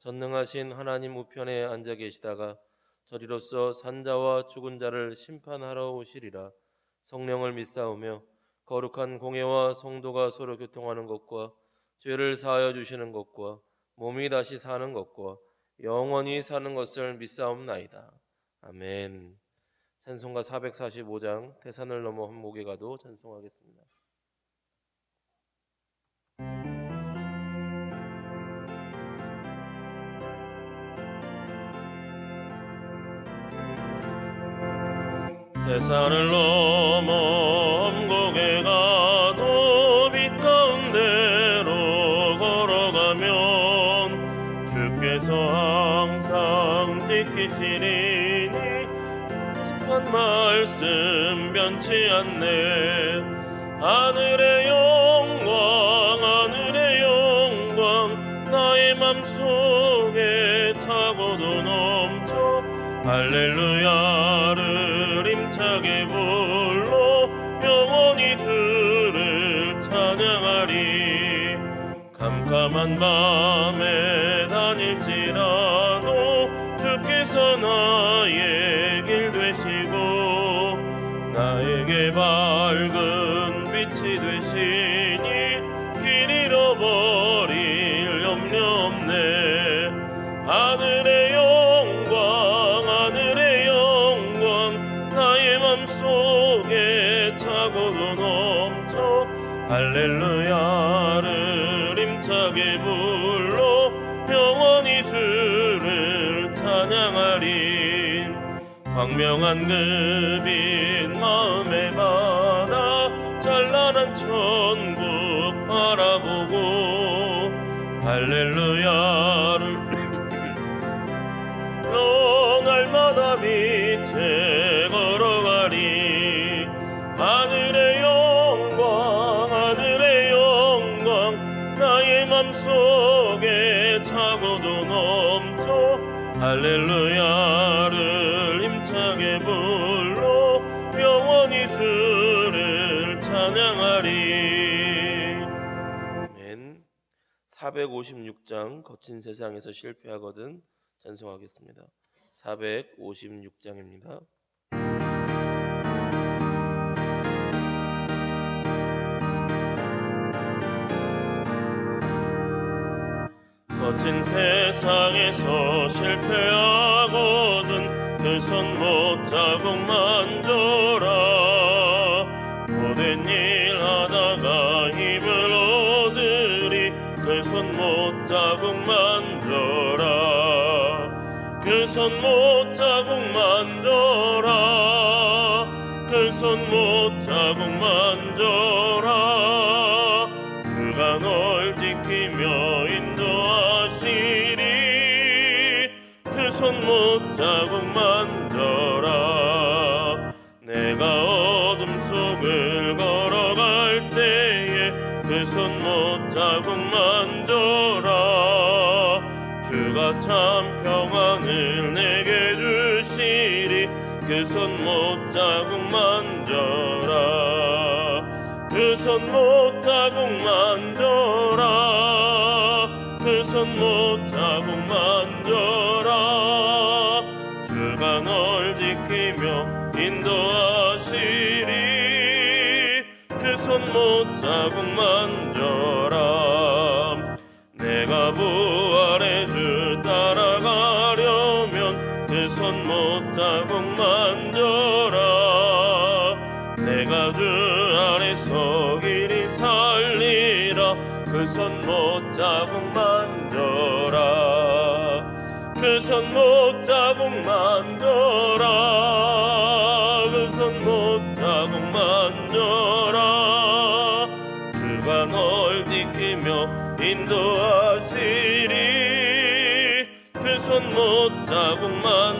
전능하신 하나님 우편에 앉아 계시다가 저리로서 산자와 죽은 자를 심판하러 오시리라. 성령을 믿사오며 거룩한 공예와 성도가 서로 교통하는 것과 죄를 사하여 주시는 것과 몸이 다시 사는 것과 영원히 사는 것을 믿사옵나이다. 아멘. 찬송가 445장 태산을 넘어 한목에 가도 찬송하겠습니다. 산을 넘어 엄곡에 가도 빛 가운데로 걸어가면 주께서 항상 지키시리니 한 말씀 변치 않네. 하늘의 영광 하늘의 영광 나의 맘속에 차고도 넘쳐 할렐루야를 한 밤에 다닐지라도 주께서 나의 길 되시고 나에게 밝은 빛이 되시니 길 잃어버릴 염려 없네. 하늘의 영광 하늘의 영광 나의 맘속에 차고도 넘쳐 할렐루야 를 힘차게 불러 영원히 주를 찬양하리. 광명한 그빛 마음에 받아 찬란한 천국 바라보고 할렐루야 456장 거친 세상에서 실패하거든 찬송하겠습니다. 456장입니다. 거친 세상에서 실패하거든 그손못 자국 만져라 고된 일 그손못 자국 만져라. 그손못 자국 만져라. 주가 널 지키며 인도하시리. 그손못 자국 만져라. 내가 어둠 속을 걸어갈 때에 그손못 그손 못 자국 만져라. 그손 못 자국 만져라. 그손 못 자국 만져라. 주가 널 지키며 인도하시리. 그손 못 자국 만져라. 내가 부활의 주 손못 자국 만져라. 내가 주 안에서 길이 살리라. 그 손못 자국 만져라. 그 손못 자국 만져라. 그 손못 자국 만져라. 주가 널 지키며 인도하시리. 그손 손못 자국 만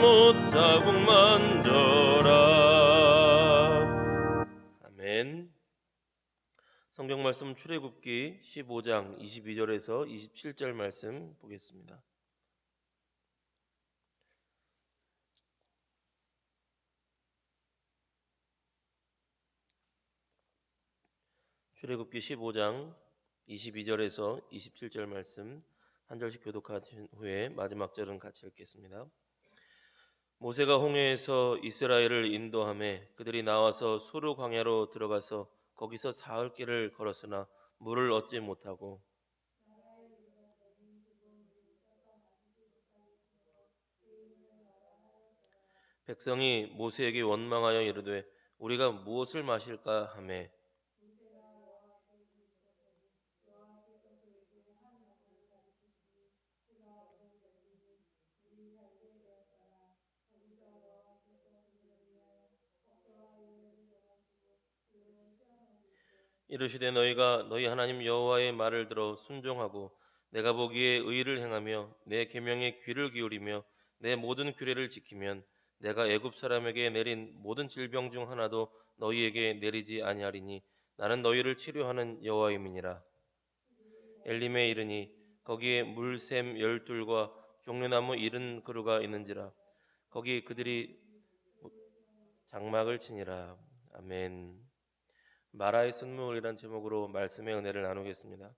못 자국 만져라 아멘 성경 말씀 출애굽기 15장 22절에서 27절 말씀 보겠습니다. 출애굽기 15장 22절에서 27절 말씀 한 절씩 교독하신 후에 마지막 절은 같이 읽겠습니다. 모세가 홍해에서 이스라엘을 인도함에 그들이 나와서 수르 광야로 들어가서 거기서 사흘 길을 걸었으나 물을 얻지 못하고 백성이 모세에게 원망하여 이르되 우리가 무엇을 마실까? 하매 이르시되 너희가 너희 하나님 여호와의 말을 들어 순종하고 내가 보기에 의를 행하며 내 계명에 귀를 기울이며 내 모든 규례를 지키면 내가 애굽 사람에게 내린 모든 질병 중 하나도 너희에게 내리지 아니하리니 나는 너희를 치료하는 여호와임이니라. 엘림에 이르니 거기에 물샘 열둘과 종려나무 이른 그루가 있는지라. 거기 그들이 장막을 치니라. 아멘 마라의 쓴물이란 제목으로 말씀의 은혜를 나누겠습니다.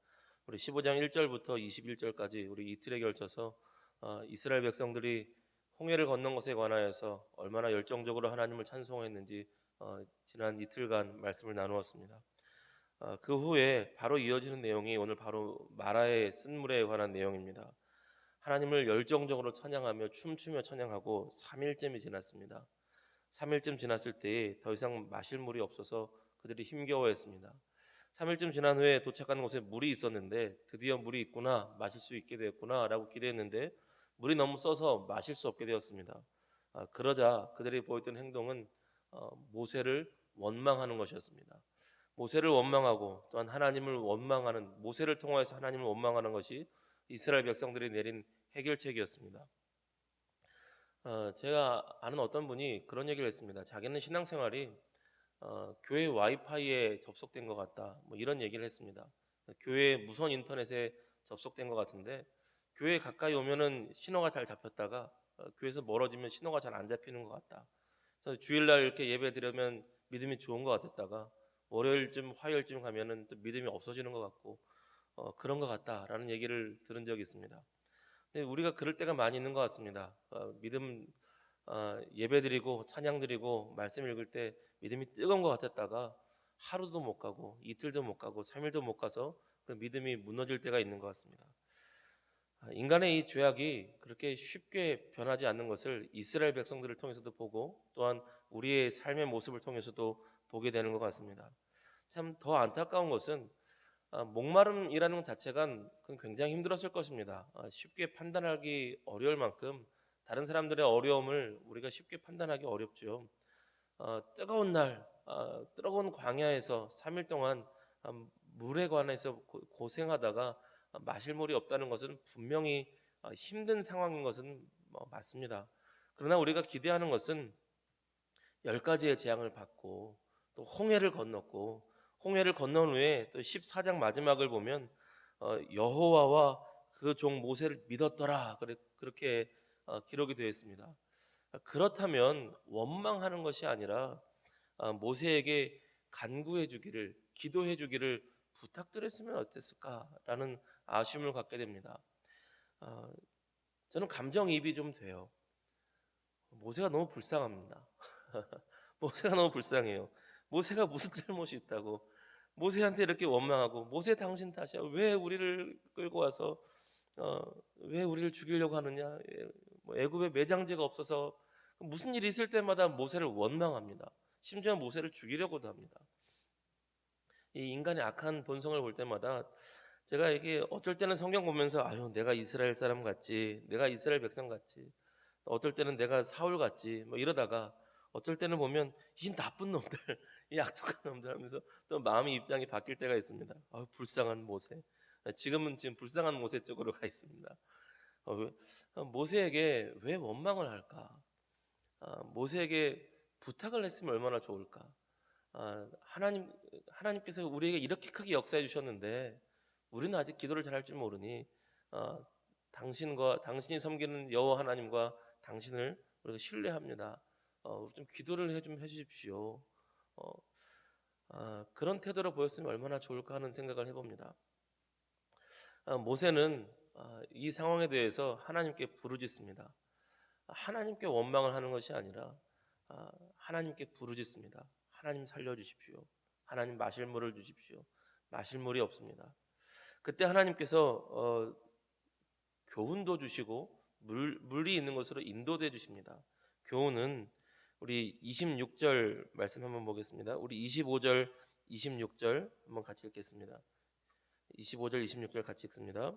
우리 15장 1절부터 21절까지 우리 이틀에 걸쳐서 어, 이스라엘 백성들이 홍해를 건넌 것에 관하여서 얼마나 열정적으로 하나님을 찬송했는지 어, 지난 이틀간 말씀을 나누었습니다. 어, 그 후에 바로 이어지는 내용이 오늘 바로 마라의 쓴물에 관한 내용입니다. 하나님을 열정적으로 찬양하며 춤추며 찬양하고 3일쯤이 지났습니다. 3일쯤 지났을 때에 더 이상 마실 물이 없어서 그들이 힘겨워했습니다. 3일쯤 지난 후에 도착한 곳에 물이 있었는데 드디어 물이 있구나 마실 수 있게 되었구나라고 기대했는데 물이 너무 써서 마실 수 없게 되었습니다. 아, 그러자 그들이 보였던 행동은 어, 모세를 원망하는 것이었습니다. 모세를 원망하고 또한 하나님을 원망하는 모세를 통하여서 하나님을 원망하는 것이 이스라엘 백성들이 내린 해결책이었습니다. 어, 제가 아는 어떤 분이 그런 얘기를 했습니다. 자기는 신앙생활이 어, 교회 와이파이에 접속된 것 같다. 뭐 이런 얘기를 했습니다. 교회 무선 인터넷에 접속된 것 같은데 교회 가까이 오면은 신호가 잘 잡혔다가 어, 교회에서 멀어지면 신호가 잘 안 잡히는 것 같다. 그래서 주일날 이렇게 예배 드리면 믿음이 좋은 것 같았다가 월요일쯤 화요일쯤 가면은 또 믿음이 없어지는 것 같고 어, 그런 것 같다라는 얘기를 들은 적이 있습니다. 근데 우리가 그럴 때가 많이 있는 것 같습니다. 어, 믿음 어, 예배드리고 찬양드리고 말씀 읽을 때 믿음이 뜨거운 것 같았다가 하루도 못 가고 이틀도 못 가고 3일도 못 가서 그 믿음이 무너질 때가 있는 것 같습니다. 아, 인간의 이 죄악이 그렇게 쉽게 변하지 않는 것을 이스라엘 백성들을 통해서도 보고 또한 우리의 삶의 모습을 통해서도 보게 되는 것 같습니다. 참 더 안타까운 것은 아, 목마름이라는 것 자체가 그건 굉장히 힘들었을 것입니다. 아, 쉽게 판단하기 어려울 만큼 다른 사람들의 어려움을 우리가 쉽게 판단하기 어렵죠. 어, 뜨거운 날, 어, 뜨거운 광야에서 3일 동안 어, 물에 관해서 고, 생하다가 마실 물이 없다는 것은 분명히 어, 힘든 상황인 것은 뭐 맞습니다. 그러나 우리가 기대하는 것은 열 가지의 재앙을 받고 또 홍해를 건넜고 홍해를 건넌 후에 또 14장 마지막을 보면 어, 여호와와 그 종 모세를 믿었더라 그렇게 어, 기록이 되어 있습니다. 그렇다면 원망하는 것이 아니라 아, 모세에게 간구해 주기를 기도해 주기를 부탁드렸으면 어땠을까라는 아쉬움을 갖게 됩니다. 아, 저는 감정이입이 좀 돼요. 모세가 너무 불쌍합니다. 모세가 너무 불쌍해요. 모세가 무슨 잘못이 있다고 모세한테 이렇게 원망하고 모세 당신 탓이야. 왜 우리를 끌고 와서 어, 왜 우리를 죽이려고 하느냐? 예, 뭐 애굽에 매장지가 없어서 무슨 일이 있을 때마다 모세를 원망합니다. 심지어 모세를 죽이려고도 합니다. 이 인간의 악한 본성을 볼 때마다 제가 이게 어쩔 때는 성경 보면서 아유 내가 이스라엘 사람 같지, 내가 이스라엘 백성 같지, 어떨 때는 내가 사울 같지, 뭐 이러다가 어쩔 때는 보면 이 나쁜 놈들, 이 악독한 놈들 하면서 또 마음의 입장이 바뀔 때가 있습니다. 아 불쌍한 모세. 지금은 지금 불쌍한 모세 쪽으로 가 있습니다. 어, 왜- 어, 모세에게 왜 원망을 할까? 아, 모세에게 부탁을 했으면 얼마나 좋을까? 아, 하나님 하나님께서 우리에게 이렇게 크게 역사해 주셨는데 우리는 아직 기도를 잘 할 줄 모르니 어, 당신과 당신이 섬기는 여호와 하나님과 당신을 우리가 신뢰합니다. 어, 좀 기도를 해좀 해주십시오. 어, 아, 그런 태도로 보였으면 얼마나 좋을까 하는 생각을 해봅니다. 아, 모세는 아, 이 상황에 대해서 하나님께 부르짖습니다. 하나님께 원망을 하는 것이 아니라 아, 하나님께 부르짖습니다. 하나님 살려주십시오. 하나님 마실 물을 주십시오. 마실 물이 없습니다. 그때 하나님께서 어, 교훈도 주시고 물, 물이 있는 곳으로 인도돼 주십니다. 교훈은 우리 26절 말씀 한번 보겠습니다. 우리 25절, 26절 한번 같이 읽겠습니다. 25절, 26절 같이 읽습니다.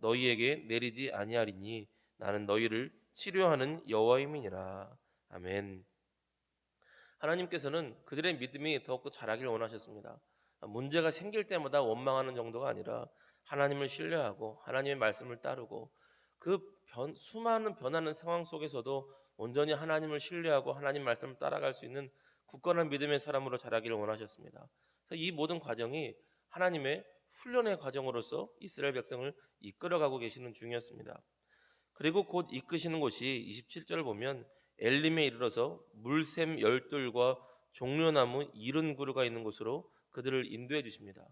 너희에게 내리지 아니하리니 나는 너희를 치료하는 여호와임이니라 아멘. 하나님께서는 그들의 믿음이 더욱더 자라길 원하셨습니다. 문제가 생길 때마다 원망하는 정도가 아니라 하나님을 신뢰하고 하나님의 말씀을 따르고 그 변, 수많은 변하는 상황 속에서도 온전히 하나님을 신뢰하고 하나님 말씀을 따라갈 수 있는 굳건한 믿음의 사람으로 자라기를 원하셨습니다. 이 모든 과정이 하나님의 훈련의 과정으로서 이스라엘 백성을 이끌어가고 계시는 중이었습니다. 그리고 곧 이끄시는 곳이 27절을 보면 엘림에 이르러서 물샘 열둘과 종려나무 이른 구루가 있는 곳으로 그들을 인도해 주십니다.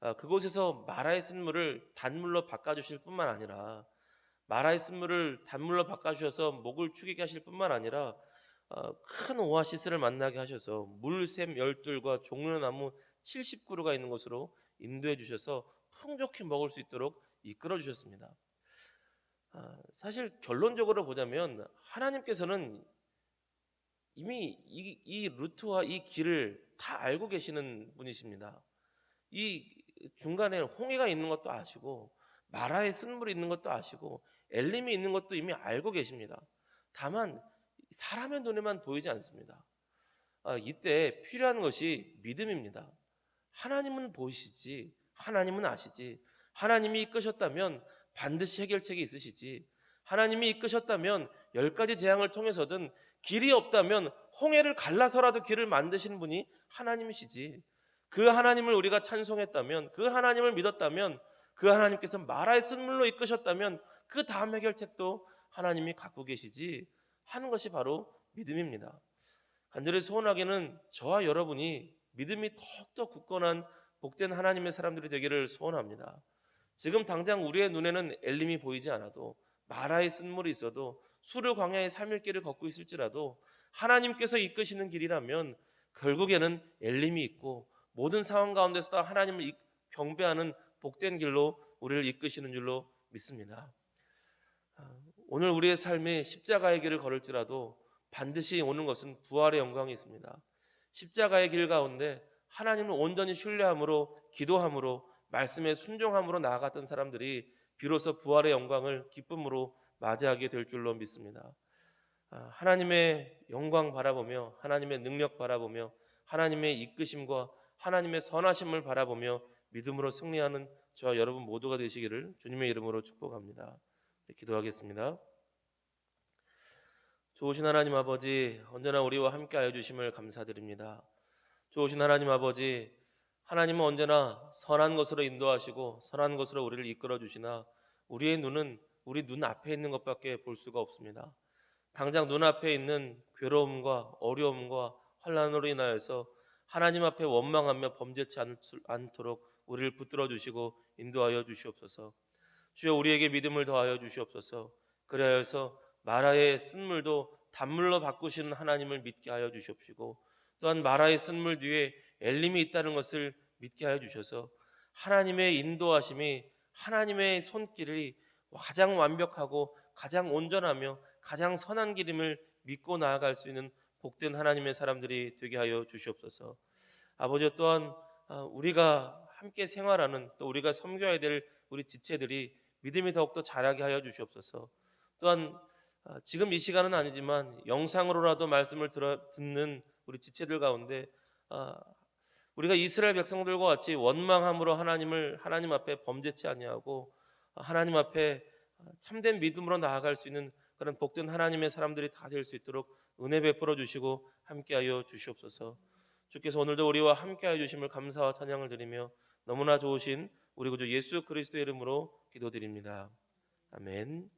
아, 그곳에서 마라의 쓴물을 단물로 바꿔주실 뿐만 아니라 마라의 쓴물을 단물로 바꿔주셔서 목을 축이게 하실 뿐만 아니라 어, 큰 오아시스를 만나게 하셔서 물샘 열둘과 종려나무 70그루가 있는 곳으로 인도해 주셔서 풍족히 먹을 수 있도록 이끌어 주셨습니다. 아, 사실 결론적으로 보자면 하나님께서는 이미 이, 이 루트와 이 길을 다 알고 계시는 분이십니다. 이 중간에 홍해가 있는 것도 아시고 마라의 쓴물이 있는 것도 아시고 엘림이 있는 것도 이미 알고 계십니다. 다만 사람의 눈에만 보이지 않습니다. 아, 이때 필요한 것이 믿음입니다. 하나님은 보이시지, 하나님은 아시지, 하나님이 이끄셨다면 반드시 해결책이 있으시지, 하나님이 이끄셨다면 열 가지 재앙을 통해서든 길이 없다면 홍해를 갈라서라도 길을 만드시는 분이 하나님이시지. 그 하나님을 우리가 찬송했다면, 그 하나님을 믿었다면, 그 하나님께서 마라의 쓴물로 이끄셨다면 그 다음 해결책도 하나님이 갖고 계시지 하는 것이 바로 믿음입니다. 간절히 소원하기는 저와 여러분이 믿음이 더욱더 굳건한 복된 하나님의 사람들이 되기를 소원합니다. 지금 당장 우리의 눈에는 엘림이 보이지 않아도 마라의 쓴물이 있어도 수르 광야의 삶의 길을 걷고 있을지라도 하나님께서 이끄시는 길이라면 결국에는 엘림이 있고 모든 상황 가운데서 다 하나님을 경배하는 복된 길로 우리를 이끄시는 줄로 믿습니다. 아, 오늘 우리의 삶이 십자가의 길을 걸을지라도 반드시 오는 것은 부활의 영광이 있습니다. 십자가의 길 가운데 하나님을 온전히 신뢰함으로 기도함으로 말씀에 순종함으로 나아갔던 사람들이 비로소 부활의 영광을 기쁨으로 맞이하게 될 줄로 믿습니다. 아, 하나님의 영광 바라보며 하나님의 능력 바라보며 하나님의 이끄심과 하나님의 선하심을 바라보며 믿음으로 승리하는 저와 여러분 모두가 되시기를 주님의 이름으로 축복합니다. 네, 기도하겠습니다. 좋으신 하나님 아버지 언제나 우리와 함께 하여 주심을 감사드립니다. 좋으신 하나님 아버지 하나님은 언제나 선한 것으로 인도하시고 선한 것으로 우리를 이끌어 주시나 우리의 눈은 우리 눈 앞에 있는 것밖에 볼 수가 없습니다. 당장 눈앞에 있는 괴로움과 어려움과 환란으로 인하여서 하나님 앞에 원망하며 범죄치 않- 않도록 우리를 붙들어 주시고 인도하여 주시옵소서. 주여 우리에게 믿음을 더하여 주시옵소서. 그래서 마라의 쓴물도 단물로 바꾸시는 하나님을 믿게 하여 주시옵시고 또한 마라의 쓴물 뒤에 엘림이 있다는 것을 믿게 하여 주셔서 하나님의 인도하심이 하나님의 손길이 가장 완벽하고 가장 온전하며 가장 선한 길임을 믿고 나아갈 수 있는 복된 하나님의 사람들이 되게 하여 주시옵소서. 아버지 또한 아, 우리가 함께 생활하는 또 우리가 섬겨야 될 우리 지체들이 믿음이 더욱더 자라게 하여 주시옵소서. 또한 아, 지금 이 시간은 아니지만 영상으로라도 말씀을 들어, 듣는 우리 지체들 가운데 아, 우리가 이스라엘 백성들과 같이 원망함으로 하나님을 하나님 앞에 범죄치 아니하고 하나님 앞에 참된 믿음으로 나아갈 수 있는 그런 복된 하나님의 사람들이 다 될 수 있도록 은혜 베풀어 주시고 함께하여 주시옵소서. 주께서 오늘도 우리와 함께하여 주심을 감사와 찬양을 드리며 너무나 좋으신 우리 구주 예수 그리스도의 이름으로 기도드립니다. 아멘.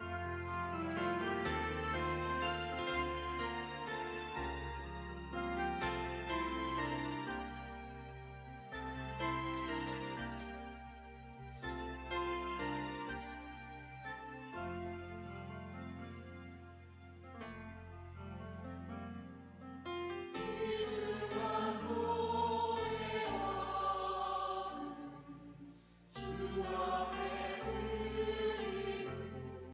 Bye.